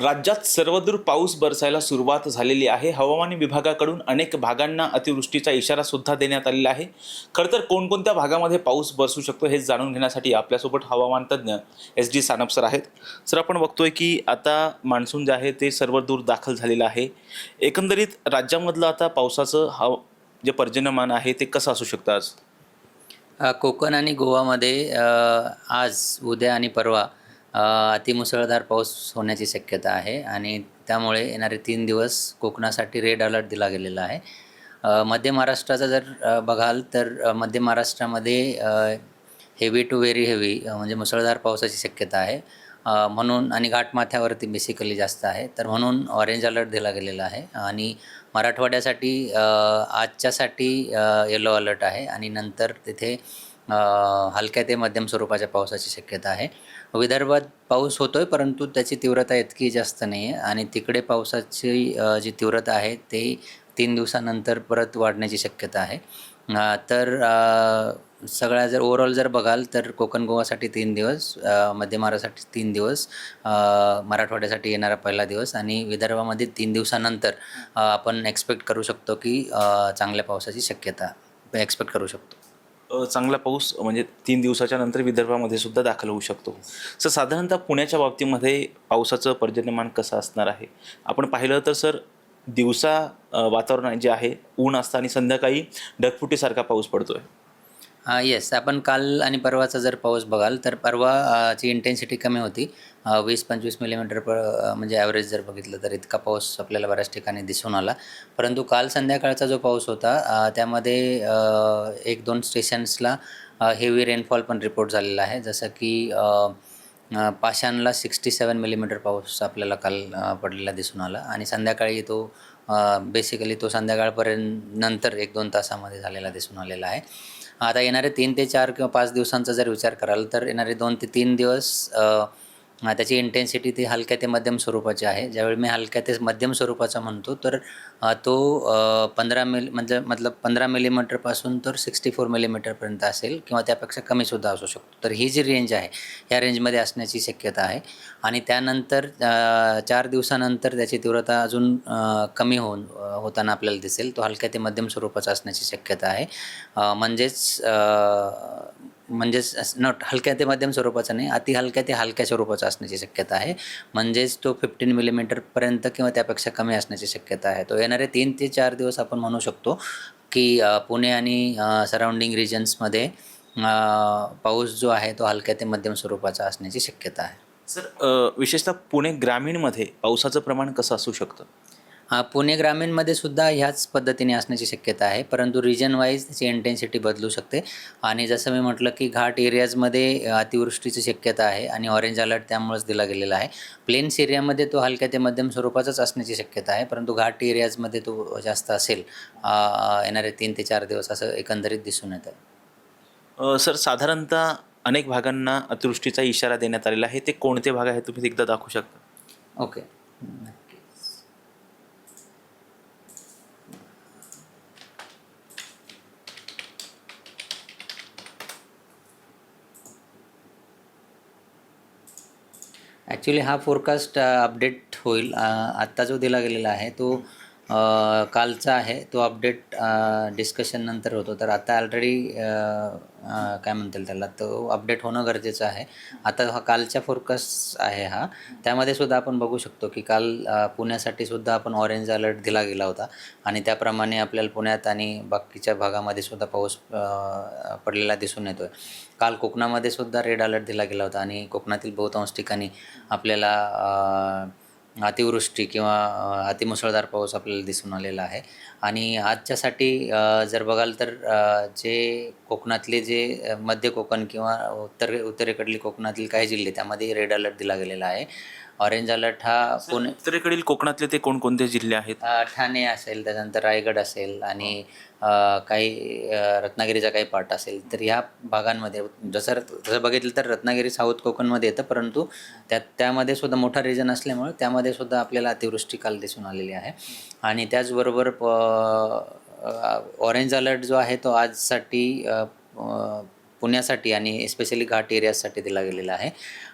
राज्यात सर्वदूर पाऊस बरसायला सुरुवात झालेली आहे. हवामान विभागाकडून अनेक भागांना अतिवृष्टीचा इशारा सुद्धा देण्यात आलेला आहे. खरं तर कोणकोणत्या भागामध्ये पाऊस बरसू शकतो हे जाणून घेण्यासाठी आपल्यासोबत हवामान तज्ज्ञ एस डी सानप सर आहेत. सर आपण बघतोय की आता मान्सून जे आहे ते सर्वदूर दाखल झालेलं आहे. एकंदरीत राज्यामधलं आता पावसाचं हव जे पर्जन्यमान आहे ते कसं असू शकतं आज? कोकण आणि गोवामध्ये आज उद्या आणि परवा अतिमुसळधार पाऊस होण्याची शक्यता आहे आणि त्यामुळे येणारे तीन दिवस कोकणासाठी रेड अलर्ट दिला गेलेला आहे. मध्य महाराष्ट्राचा जर बघाल तर मध्य महाराष्ट्रामध्ये हेवी टू व्हेरी हेवी म्हणजे मुसळधार पावसाची शक्यता आहे. म्हणून आणि घाटमाथ्यावरती बेसिकली जास्त आहे. तर म्हणून ऑरेंज अलर्ट दिला गेलेला आहे आणि मराठवाड्यासाठी आजच्यासाठी येलो अलर्ट आहे आणि नंतर तिथे हलक्या ते मध्यम स्वरूपाच्या पावसाची शक्यता आहे. विदर्भात पाऊस होतो आहे परंतु त्याची तीव्रता इतकी जास्त नाही आहे आणि तिकडे पावसाची जी तीव्रता आहे ते तीन दिवसानंतर परत वाढण्याची शक्यता आहे. तर सगळ्या जर ओव्हरऑल जर बघाल तर कोकण गोवासाठी तीन दिवस मध्य महाराष्ट्रासाठी तीन दिवस मराठवाड्यासाठी येणारा पहिला दिवस आणि विदर्भामध्ये तीन दिवसानंतर आपण एक्सपेक्ट करू शकतो की चांगल्या पावसाची शक्यता एक्सपेक्ट करू शकतो. चांगला पाऊस म्हणजे तीन दिवसाच्या नंतर विदर्भामध्ये सुद्धा दाखल होऊ शकतो. सर साधारणतः पुण्याच्या बाबतीमध्ये पावसाचं पर्जन्यमान कसं असणार आहे? आपण पाहिलं तर सर दिवसा वातावरण जे आहे ऊन असतं आणि संध्याकाळी ढगफुटीसारखा पाऊस पडतोय. येस आपण काल आणि परवाचा जर पाऊस बघाल तर परवाची इंटेन्सिटी कमी होती. वीस पंचवीस मिलीमीटर पर म्हणजे ॲव्हरेज जर बघितलं तर इतका पाऊस आपल्याला बऱ्याच ठिकाणी दिसून आला. परंतु काल संध्याकाळचा जो पाऊस होता त्यामध्ये एक दोन स्टेशन्सला हेवी रेनफॉल पण रिपोर्ट झालेला आहे. जसं की पाषाणला सिक्स्टी सेवन मिलीमीटर पाऊस आपल्याला काल पडलेला दिसून आला. आणि संध्याकाळी तो बेसिकली तो संध्याकाळपर्यंत नंतर एक दोन तासामध्ये झालेला दिसून आलेला आहे. आता येणारे तीन ते चार किंवा पाच दिवसांचा जर विचार कराल तर येणारे दोन ते तीन दिवस त्याची इंटेन्सिटी ती हलक्या ते मध्यम स्वरूपाची आहे. ज्यावेळी मी हलक्या ते मध्यम स्वरूपाचा म्हणतो तर तो पंधरा मिल म्हणजे मतलब पंधरा मिलीमीटरपासून तर सिक्स्टी फोर मिलीमीटरपर्यंत असेल किंवा त्यापेक्षा कमीसुद्धा असू शकतो. तर ही जी रेंज आहे या रेंजमध्ये असण्याची शक्यता आहे. आणि त्यानंतर चार दिवसानंतर त्याची तीव्रता अजून कमी होऊन होताना आपल्याला दिसेल. तो हलक्या ते मध्यम स्वरूपाचा असण्याची शक्यता आहे. म्हणजेच म्हणजेच नॉट हलक्या ते मध्यम स्वरूपाचा नाही अति हलक्या ते हलक्या स्वरूपाचा असण्याची शक्यता आहे. म्हणजेच तो फिफ्टीन मिलीमीटरपर्यंत किंवा त्यापेक्षा कमी असण्याची शक्यता आहे. तो येणारे तीन ते चार दिवस आपण म्हणू शकतो की पुणे आणि सराउंडिंग रिजन्समध्ये पाऊस जो आहे तो हलक्या ते मध्यम स्वरूपाचा असण्याची शक्यता आहे. सर विशेषतः पुणे ग्रामीणमध्ये पावसाचं प्रमाण कसं असू शकतं? पुणे ग्रामीणमध्ये सुद्धा ह्याच पद्धतीने असण्याची शक्यता आहे. परंतु रिजन वाईज त्याची इंटेन्सिटी बदलू शकते. आणि जसं मी म्हटलं की घाट एरियाजमध्ये अतिवृष्टीची शक्यता आहे आणि ऑरेंज अलर्ट त्यामुळेच दिला गेलेला आहे. प्लेन्स एरियामध्ये तो हलक्या ते मध्यम स्वरूपाचाच असण्याची शक्यता आहे. परंतु घाट एरियाजमध्ये तो जास्त असेल येणारे तीन ते चार दिवस असं एकंदरीत दिसून येतं. सर साधारणतः अनेक भागांना अतिवृष्टीचा इशारा देण्यात आलेला आहे. ते कोणते भाग आहेत? तुम्ही एकदा दाखवू शकता. ओके. ॲक्च्युली हा फोरकास्ट अपडेट uh, होईल. Uh, आत्ता जो दिला गेलेला आहे तो कालचा आहे. तो अपडेट डिस्कशन नंतर होतो. तर आता ऑलरेडी काय म्हणतील त्याला तो अपडेट होणं गरजेचं आहे. आता हा कालच्या फोरकास्ट आहे हा. त्यामध्ये सुद्धा आपण बघू शकतो की काल पुण्यासाठी सुद्धा आपण ऑरेंज अलर्ट दिला गेला होता. आणि त्याप्रमाणे आपल्याला पुण्यात आणि बाकीच्या भागामध्ये सुद्धा पाऊस पडलेला दिसून येतो आहे काल कोकणामध्ये सुद्धा रेड अलर्ट दिला गेला होता. आणि कोकणातील बहुतांश ठिकाणी आपल्याला अतिवृष्टी किंवा अतिमुसळधार पाऊस आपल्याला दिसून आलेला आहे. आणि आजच्यासाठी जर बघाल तर जे कोकणातले जे मध्य कोकण किंवा उत्तर उत्तरेकडील कोकणातील काही जिल्हे त्यामध्ये रेड अलर्ट दिला गेलेला आहे. ऑरेंज अलर्ट हा पुणे उत्तरेकडील कोकणातले ते कोणकोणते जिल्हे आहेत? ठाणे असेल त्याच्यानंतर रायगड असेल आणि अ, काही रत्नागिरीचा काही पार्ट असेल तर ह्या भागांमध्ये जसं जसं बघितलं तर रत्नागिरी साऊथ कोकणमध्ये येतं परंतु त्यात त्यामध्ये सुद्धा मोठा रिजन असल्यामुळे त्यामध्ये सुद्धा आपल्याला अतिवृष्टी काल दिसून आलेली आहे. आणि त्याचबरोबर ऑरेंज अलर्ट जो आहे तो आजसाठी पुण्यासाठी आणि स्पेशली घाट एरियासाठी दिला गेलेला आहे.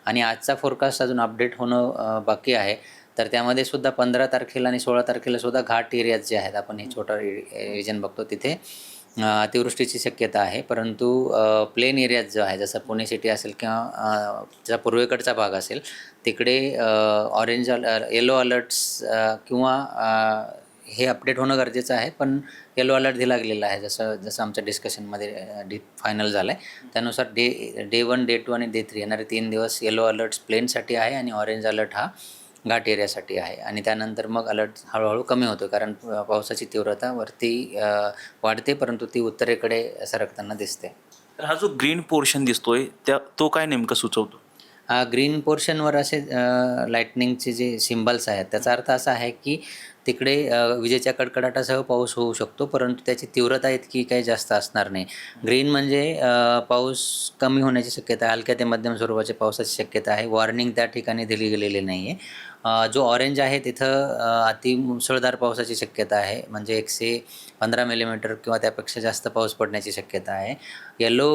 आणि आजचा फोरकास्ट अजून अपडेट होणं बाकी आहे. तर त्यामध्ये सुद्धा पंधरा तारखेला आणि सोळा तारखेला सुद्धा घाट एरियात जे आहेत आपण हे छोटा रिजन बघतो तिथे अतिवृष्टीची शक्यता आहे. परंतु प्लेन एरियात जो आहे जसं पुणे सिटी असेल किंवा ज्या पूर्वेकडचा भाग असेल तिकडे ऑरेंज अल येलो अलर्ट्स किंवा हे अपडेट होणं गरजेचं आहे पण येलो अलर्ट दिला गेलेला आहे. जसं जसं आमच्या डिस्कशनमध्ये डी फायनल झालं आहे त्यानुसार day day one day two आणि डे थ्री येणारे तीन दिवस येलो अलर्ट्स प्लेनसाठी आहे आणि ऑरेंज अलर्ट हा घाट एरियासाठी आहे. आणि त्यानंतर मग अलर्ट हळूहळू कमी होतो कारण पावसाची तीव्रता वरती वाढते परंतु ती उत्तरेकडे सरकताना दिसते. तर हा जो ग्रीन पोर्शन दिसतोय त्या तो काय नेमकं सुचवतो? हा ग्रीन पोर्शनवर असे लाईटनिंगचे जे सिम्बल्स आहेत त्याचा अर्थ असा आहे की तिकडे विजेच्या कडकडाटासह पाऊस होऊ शकतो परंतु त्याची तीव्रता इतकी काही जास्त असणार नाही. ग्रीन म्हणजे पाऊस कमी होण्याची शक्यता हलक्या ते मध्यम स्वरूपाच्या पावसाची शक्यता आहे. वॉर्निंग त्या ठिकाणी दिली गेलेली नाही आहे जो ऑरेंज आहे तिथं अति मुसळधार पावसाची शक्यता आहे. म्हणजे एकशे पंधरा मिलीमीटर किंवा त्यापेक्षा जास्त पाऊस पडण्याची शक्यता आहे. येलो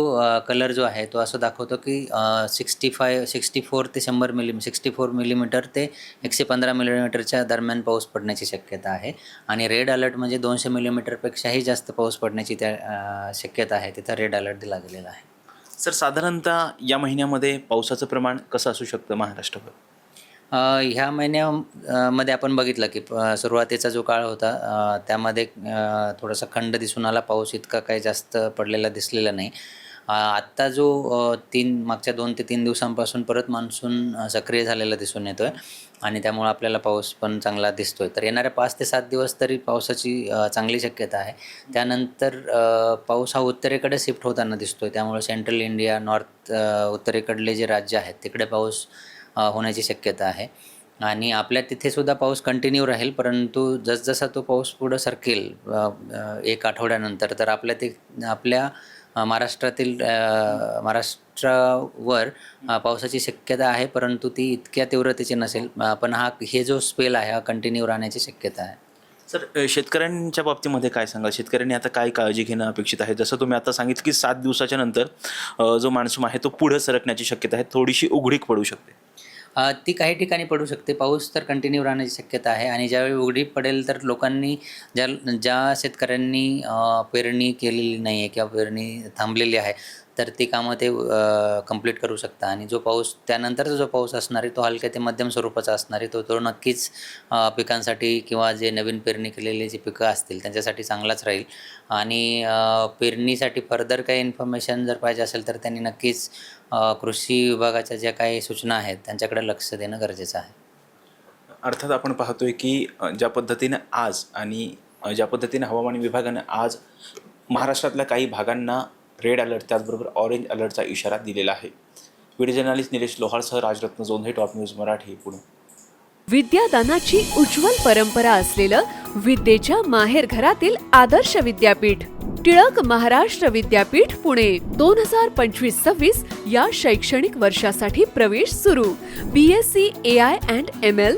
कलर जो आहे तो असं दाखवतो की सिक्स्टी फाय सिक्स्टी फोर ते शंभर मिली सिक्स्टी फोर मिलीमीटर ते एकशे पंधरा मिलीमीटरच्या दरम्यान पाऊस पडण्याची शक्यता आहे. आणि रेड अलर्ट म्हणजे दोनशे मिलीमीटरपेक्षाही जास्त पाऊस पडण्याची त्या शक्यता आहे. तिथं रेड अलर्ट दिला गेलेला आहे. सर साधारणतः या महिन्यामध्ये पावसाचं प्रमाण कसं असू शकतं महाराष्ट्रभर? ह्या महिन्यामध्ये आपण बघितलं की सुरुवातीचा जो काळ होता त्यामध्ये थोडासा खंड दिसून आला. पाऊस इतका काही जास्त पडलेला दिसलेला नाही. आत्ता जो तीन मागच्या दोन ते तीन दिवसांपासून परत मान्सून सक्रिय झालेला दिसून येतो आहे आणि त्यामुळं आपल्याला पाऊस पण चांगला दिसतोय. तर येणाऱ्या पाच ते सात दिवस तरी पावसाची चांगली शक्यता आहे. त्यानंतर पाऊस हा उत्तरेकडे शिफ्ट होताना दिसतोय. त्यामुळे सेंट्रल इंडिया नॉर्थ उत्तरेकडले जे राज्य आहेत तिकडे पाऊस होण्याची शक्यता आहे. आणि आपल्या तिथेसुद्धा पाऊस कंटिन्यू राहील परंतु जसजसा तो पाऊस पुढं सरकेल एक आठवड्यानंतर तर आपल्या ते आपल्या महाराष्ट्रातील महाराष्ट्रावर पावसाची शक्यता आहे परंतु ती इतक्या तीव्रतेची नसेल. पण हा हे जो स्पेल आहे हा कंटिन्यू राहण्याची शक्यता आहे. सर शेतकऱ्यांच्या बाबतीमध्ये काय सांगाल? शेतकऱ्यांनी आता काय काळजी घेणं अपेक्षित आहे? जसं तुम्ही आता सांगितलं की सात दिवसाच्या नंतर जो मान्सून आहे तो पुढे सरकण्याची शक्यता आहे. थोडीशी उघडीक पडू शकते. ती काही ठिकाणी पडू शकते. पाऊस तर कंटिन्यू राहण्याची शक्यता आहे आणि ज्यावेळी उघडी पडेल तर लोकांनी ज्या ज्या शेतकऱ्यांनी पेरणी केलेली नाही आहे किंवा पेरणी थांबलेली आहे तर ती कामं ते कंप्लीट करू शकता. आणि जो पाऊस त्यानंतरचा जो पाऊस असणार आहे तो हलक्या ते मध्यम स्वरूपाचा असणार आहे. तो तो नक्कीच पिकांसाठी किंवा जे नवीन पेरणी केलेली जी पिकं असतील त्यांच्यासाठी चांगलाच राहील. आणि पेरणीसाठी फर्दर काही इन्फॉर्मेशन जर पाहिजे असेल तर त्यांनी नक्कीच कृषी विभागाच्या ज्या काही सूचना आहेत त्यांच्याकडे लक्ष देणं गरजेचं आहे. अर्थात आपण पाहतोय की ज्या पद्धतीनं आज आणि ज्या पद्धतीनं हवामान विभागानं आज महाराष्ट्रातल्या काही भागांना रेड अलर्ट त्याचबरोबर ऑरेंज अलर्टचा इशारा दिलेला आहे. व्हिडिओ जर्नालिस्ट निलेश लोहारसह राजरत्न जोंधे टॉप न्यूज मराठी पुणे. विद्यादानाची उज्ज्वल परंपरा असलेलं विद्येच्या माहेर घरातील आदर्श विद्यापीठ टिळक महाराष्ट्र विद्यापीठ पुणे. दोन हजार पंचवीस सव्वीस या शैक्षणिक वर्षासाठी प्रवेश सुरू. B S C A I and M L